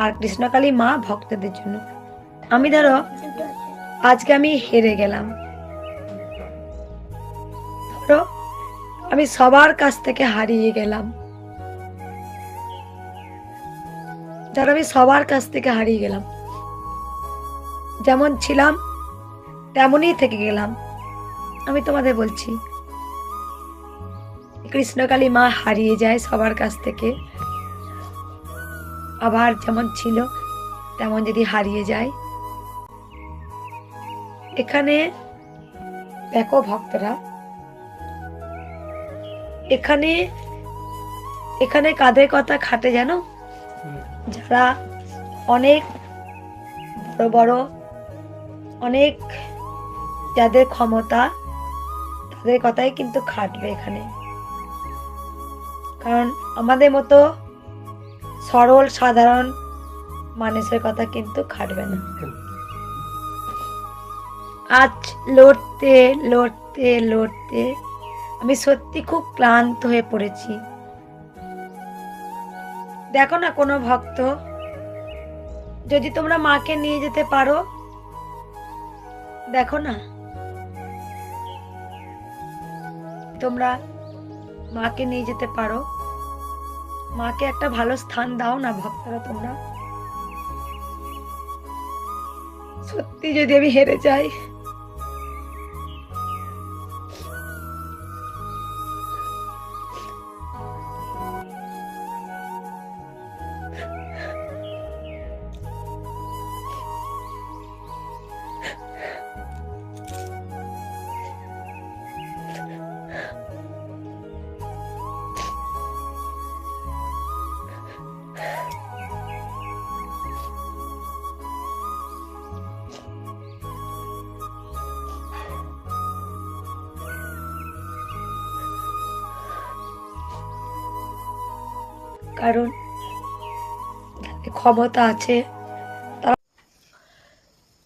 আর কৃষ্ণকালী মা ভক্তদের জন্য। আমি ধরো, আজকে আমি হেরে গেলাম। ধরো, আমি সবার কাছ থেকে হারিয়ে গেলাম। ধরো, আমি সবার কাছ থেকে হারিয়ে গেলাম। যেমন ছিলাম, তেমনই থেকে গেলাম। আমি তোমাদের বলছি, কৃষ্ণকালী মা হারিয়ে যায় সবার কাছ থেকে। আবার যেমন ছিল, তেমন যদি হারিয়ে যায়। এখানে দেখো ভক্তরা, এখানে এখানে কাদের কথা খাটে জানো? যারা অনেক বড় বড়, অনেক যাদের ক্ষমতা, তাদের কথাই কিন্তু খাটবে এখানে। কারণ আমাদের মতো সরল, সাধারণ মানুষের কথা কিন্তু খাটবে না। আজ লড়তে লড়তে লড়তে আমি সত্যি খুব ক্লান্ত হয়ে পড়েছি। দেখো না কোনো ভক্ত, যদি তোমরা মাকে নিয়ে যেতে পারো, দেখো না, তোমরা মাকে নিয়ে যেতে পারো। মাকে একটা ভালো স্থান দাও না ভক্তরা তোমরা। সত্যি যদি আমি হেরে যাই কারণ ক্ষমতা আছে।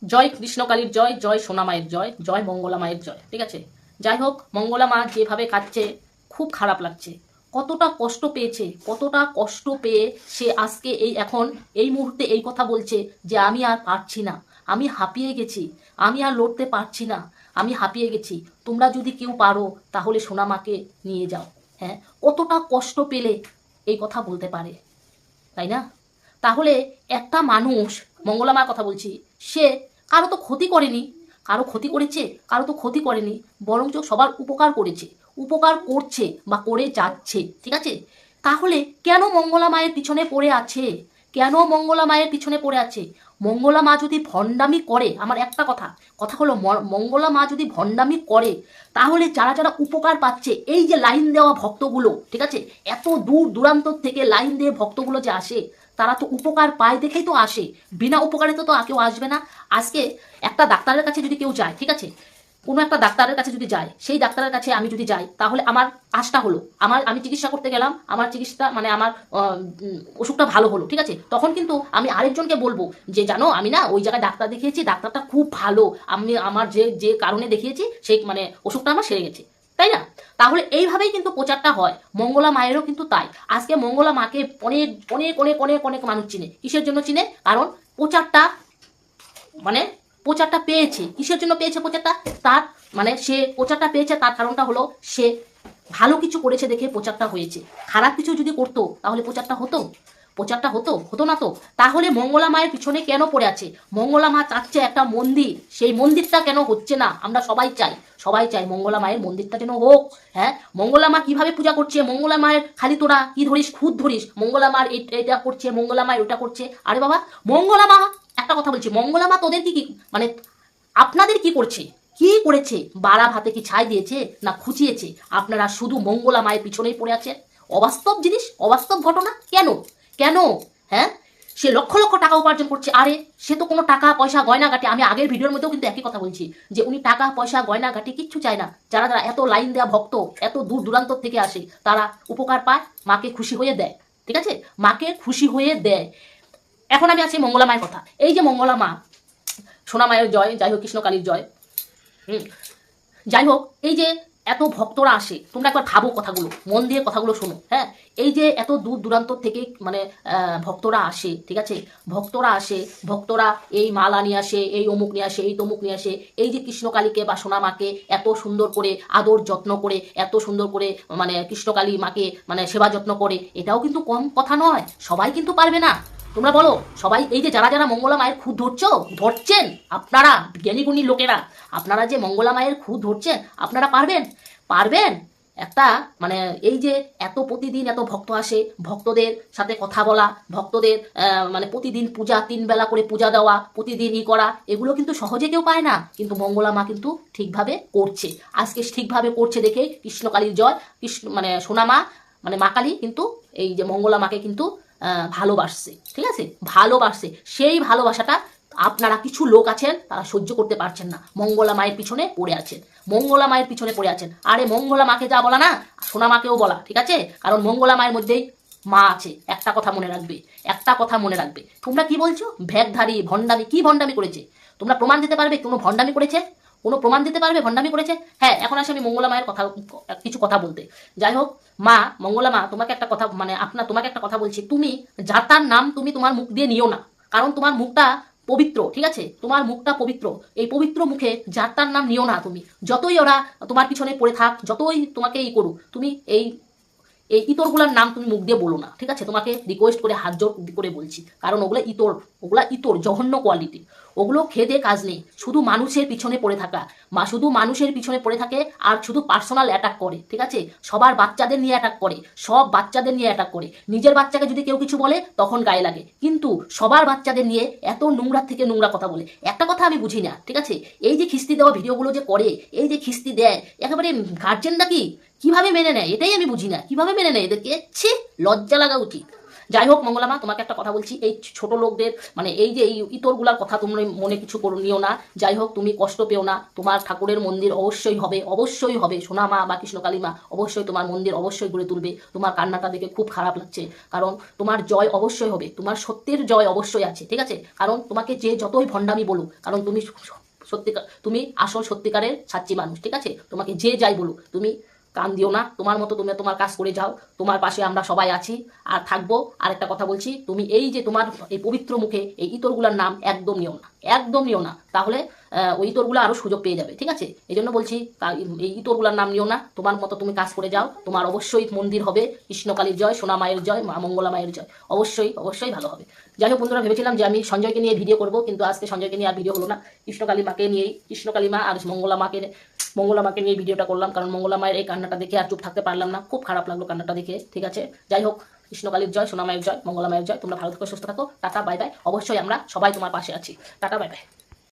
জয় কৃষ্ণকালীর জয় জয় সোনামায়ের জয় জয় মঙ্গলা মায়ের জয়, ঠিক আছে? যাই হোক, মঙ্গলা মা যেভাবে কাটছে খুব খারাপ লাগছে। কতটা কষ্ট পেয়েছে, কতটা কষ্ট পেয়ে সে আজকে এই এখন, এই মুহূর্তে এই কথা বলছে যে আমি আর পারছি না, আমি হাঁপিয়ে গেছি, আমি আর লড়তে পারছি না, আমি হাঁপিয়ে গেছি। তোমরা যদি কেউ পারো, তাহলে সোনামাকে নিয়ে যাও হ্যাঁ? কতটা কষ্ট পেলে এই কথা বলতে পারে। তাই না? তাহলে একটা মানুষ, মঙ্গলামার কথা বলছি, সে কারও তো ক্ষতি করেনি। কারও ক্ষতি করেছে, কারও তো ক্ষতি করেনি, বরঞ্চ সবার উপকার করেছে, উপকার করছে বা করে যাচ্ছে, ঠিক আছে? তাহলে কেন মঙ্গলা মায়ের পিছনে পড়ে আছে? কেন মঙ্গলা মায়ের পিছনে পড়ে আছে? মঙ্গলা মা যদি ভণ্ডামি করে, আমার একটা কথা কথা হলো মঙ্গলা মা যদি ভণ্ডামি করে, তাহলে যারা যারা উপকার পাচ্ছে, এই যে লাইন দেওয়া ভক্তগুলো, ঠিক আছে? এত দূর দূরান্ত থেকে লাইন দিয়ে ভক্তগুলো যে আসে, তারা তো উপকার পায় দেখেই তো আসে। বিনা উপকারে তো তো কেউ আসবে না। আজকে একটা ডাক্তারের কাছে যদি কেউ যায়, ঠিক আছে? কোনো একটা ডাক্তারের কাছে যদি যায় সেই ডাক্তারের কাছে আমি যদি যাই, তাহলে আমার কাজটা হলো, আমার আমি চিকিৎসা করতে গেলাম, আমার চিকিৎসা মানে আমার অসুখটা ভালো হলো, ঠিক আছে? তখন কিন্তু আমি আরেকজনকে বলব যে, জানো, আমি না ওই জায়গায় ডাক্তার দেখিয়েছি, ডাক্তারটা খুব ভালো। আমি আমার যে যে কারণে দেখিয়েছি সেই মানে অসুখটা আমার সেরে গেছে। তাই না? তাহলে এইভাবেই কিন্তু প্রচারটা হয়। মঙ্গলা মায়েরও কিন্তু তাই। আজকে মঙ্গলা মাকে অনেক অনেক অনেক অনেক অনেক মানুষ চিনে। কিসের জন্য চিনে? কারণ প্রচারটা মানে প্রচারটা পেয়েছে। কিসের জন্য পেয়েছে প্রচারটা? তার মানে সে প্রচারটা পেয়েছে, তার কারণটা হলো সে ভালো কিছু করেছে দেখে প্রচারটা হয়েছে। খারাপ কিছু যদি করতো, তাহলে প্রচারটা হতো? প্রচারটা হতো? হতো না তো। তাহলে মঙ্গলা মায়ের পিছনে কেন পড়ে আছে? মঙ্গলা মা চাচ্ছে একটা মন্দির। সেই মন্দিরটা কেন হচ্ছে না? আমরা সবাই চাই। সবাই চাই মঙ্গলা মায়ের মন্দিরটা যেন হোক। হ্যাঁ? মঙ্গলা মা কীভাবে পূজা করছে? মঙ্গলা মায়ের খালি তোরা কি ধরিস? খুদ ধরিস। মঙ্গলা মার এটা করছে, মঙ্গলা মায়ের ওটা করছে। আরে বাবা, মঙ্গলা মা একটা কথা বলছি মঙ্গলা মা তোদের কি মানে আপনাদের কি করছে? কি করেছে? বাড়া ভাতে কি ছাই দিয়েছে না খুঁচিয়েছে? আপনারা শুধু মঙ্গলা মায়ের পিছনেই পড়ে আছেন? অবাস্তব জিনিস? অবাস্তব ঘটনা? কেন? কেন? হ্যাঁ? সে লক্ষ লক্ষ টাকা উপার্জন করছে। আরে, সে তো কোনো টাকা, পয়সা, গয়না গাটি আমি আগের ভিডিওর মধ্যেও কিন্তু একই কথা বলছি যে উনি টাকা, পয়সা, গয়না গাটি কিচ্ছু চায় না। যারা যারা এত লাইন দেওয়া ভক্ত, এত দূর দূরান্ত থেকে আসে, তারা উপকার পায়, মাকে খুশি হয়ে দেয়। ঠিক আছে? মাকে খুশি হয়ে দেয়। এখন আমি আছি মঙ্গলা মায়ের কথা। এই যে মঙ্গলা মা, সোনা মায়ের জয়, যাই হোক কৃষ্ণকালীর জয়, হুম, যাই হোক, এই যে এত ভক্তরা আসে, তোমরা একবার ভাবো কথাগুলো, মন দিয়ে কথাগুলো শোনো হ্যাঁ? এই যে এত দূর দূরান্ত থেকে মানে ভক্তরা আসে, ঠিক আছে? ভক্তরা আসে, ভক্তরা এই মালা নিয়ে আসে, এই অমুক নিয়ে আসে, এই তমুক নিয়ে আসে, এই যে কৃষ্ণকালীকে বা সোনামাকে এত সুন্দর করে, আদর যত্ন করে, এত সুন্দর করে মানে কৃষ্ণকালী মাকে মানে সেবা যত্ন করে, এটাও কিন্তু কম কথা নয়, সবাই কিন্তু পারবে না। তোমরা বলো, সবাই, এই যে যারা যারা মঙ্গলা মায়ের খুদ ধরছো, ধরছেন, আপনারা জ্ঞানীগুণী লোকেরা, আপনারা যে মঙ্গলা মায়ের খুদ ধরছেন, আপনারা পারবেন? পারবেন? একটা মানে এই যে এত প্রতিদিন এত ভক্ত আসে, ভক্তদের সাথে কথা বলা, ভক্তদের মানে প্রতিদিন পূজা, তিন বেলা করে পূজা দেওয়া, প্রতিদিন ই করা, এগুলো কিন্তু সহজে কেউ পায় না। কিন্তু মঙ্গলা মা কিন্তু ঠিকভাবে করছে। আজকে ঠিকভাবে করছে দেখে কৃষ্ণকালীর জয়, কৃষ্ণ মানে সোনামা মানে মা কালী কিন্তু, এই যে মঙ্গলা মাকে কিন্তু ভালোবাসছে, ঠিক আছে? ভালোবাসছে। সেই ভালোবাসাটা আপনারা কিছু লোক আছেন, তারা সহ্য করতে পারছেন না। মঙ্গলা মায়ের পিছনে পড়ে আছেন। মঙ্গলা মায়ের পিছনে পড়ে আছেন। আরে মঙ্গলা মাকে যা বলা না, সোনা মাকেও বলা, ঠিক আছে? কারণ মঙ্গলা মায়ের মধ্যেই মা আছে। একটা কথা মনে রাখবে, একটা কথা মনে রাখবে। তোমরা কি বলছো? ভ্যাগধারী ভণ্ডামি, কি ভণ্ডামি করেছে? তোমরা প্রমাণ দিতে পারবে? কোনো ভণ্ডামি করেছে? কোনো প্রমাণ দিতে পারবে? ভণ্ডামি করেছে? হ্যাঁ এখন আসে আমি মঙ্গলা মায়ের কথা, কিছু কথা বলতে। যাই হোক, মা, মঙ্গলা মা, তোমাকে একটা কথা মানে আপনার তোমাকে একটা কথা বলছি। তুমি যার তার নাম তুমি তোমার মুখ দিয়ে নিও না। কারণ তোমার মুখটা পবিত্র, ঠিক আছে? তোমার মুখটা পবিত্র। এই পবিত্র মুখে যার তার নাম নিও না তুমি। যতই ওরা তোমার পিছনে পড়ে থাক, যতই তোমাকে এই করুক, তুমি এই এই ইতরগুলার নাম তুমি মুখ দিয়ে বলো না, ঠিক আছে? তোমাকে রিকোয়েস্ট করে হাত জোর করে বলছি। কারণ ওগুলো ইতর, ওগুলা ইতর, জঘন্য কোয়ালিটি ওগুলো খেদে কাজ নেই। শুধু মানুষের পিছনে পড়ে থাকা। মা শুধু মানুষের পিছনে পড়ে থাকে আর শুধু পার্সোনাল অ্যাটাক করে, ঠিক আছে? সবার বাচ্চাদের নিয়ে অ্যাটাক করে, সব বাচ্চাদের নিয়ে অ্যাটাক করে। নিজের বাচ্চাকে যদি কেউ কিছু বলে, তখন গায়ে লাগে। কিন্তু সবার বাচ্চাদের নিয়ে এত নোংরা থেকে নোংরা কথা বলে। একটা কথা আমি বুঝি না ঠিক আছে? এই যে খিস্তি দেওয়া ভিডিওগুলো যে করে, এই যে খিস্তি দেয়, একেবারে গার্জেনটা কি? কীভাবে মেনে নেয়? এটাই আমি বুঝি না। কীভাবে মেনে নেয়? এদেরকে ছি, লজ্জা লাগা উচিত। যাই হোক মঙ্গলামা তোমাকে একটা কথা বলছি। এই ছোট লোকদের মানে এই যে এই ইতরগুলার কথা তোমরা মনে কিছু করো নিও না। যাই হোক, তুমি কষ্ট পেও না। তোমার ঠাকুরের মন্দির অবশ্যই হবে অবশ্যই হবে। সোনা মা বা কৃষ্ণকালী মা, অবশ্যই তোমার মন্দির অবশ্যই গড়ে তুলবে। তোমার কান্নাটা দেখে খুব খারাপ লাগছে। কারণ তোমার জয় অবশ্যই হবে। তোমার সত্যের জয় অবশ্যই আছে, ঠিক আছে? কারণ তোমাকে যে যতই ভণ্ডামি বলুক, কারণ তুমি সত্যিকার তুমি আসল সত্যিকারের সাচ্চি মানুষ, ঠিক আছে? তোমাকে যে যাই বলুক, তুমি কান দিও না, তোমার মতো তুমি তোমার কাজ করে যাও, তোমার পাশে আমরা সবাই আছি, আর থাকব। আর একটা কথা বলছি, তুমি এই যে তোমার এই পবিত্র মুখে এই ইতরগুলার নাম একদম নিও না, একদম নিও না। তাহলে ওই ইতরগুলো আরও সুযোগ পেয়ে যাবে, ঠিক আছে? এই জন্য বলছি এই ইতরগুলার নাম নিও না, তোমার মতো তুমি কাজ করে যাও, তোমার অবশ্যই মন্দির হবে, কৃষ্ণকালীর জয়, সোনা মায়ের জয়, মা মঙ্গলা মায়ের জয়, অবশ্যই অবশ্যই ভালো হবে। যাই হোক বন্ধুরা, ভেবেছিলাম যে আমি সঞ্জয়কে নিয়ে ভিডিও করব, কিন্তু আজকে সঞ্জয়কে নিয়ে আর ভিডিও হলো না। কৃষ্ণকালী মাকে নিয়েই, কৃষ্ণকালী মা আর মঙ্গলা মাকে মঙ্গলা মাকে নিয়ে ভিডিওটা করলাম, কারণ মঙ্গলা মায়ের এই কান্নাটা দেখে আর চুপ থাকতে পারলাম না। খুব খারাপ লাগল কান্নাটা দেখে, ঠিক আছে? যাই হোক, কৃষ্ণকালীর জয়, সোনামায়ের জয় মঙ্গলামায়ের জয়, তোমরা ভালো থাকো, সুস্থ থাকো। Tata, bye bye. অবশ্যই আমরা সবাই তোমার পাশে আছি। Tata, bye bye.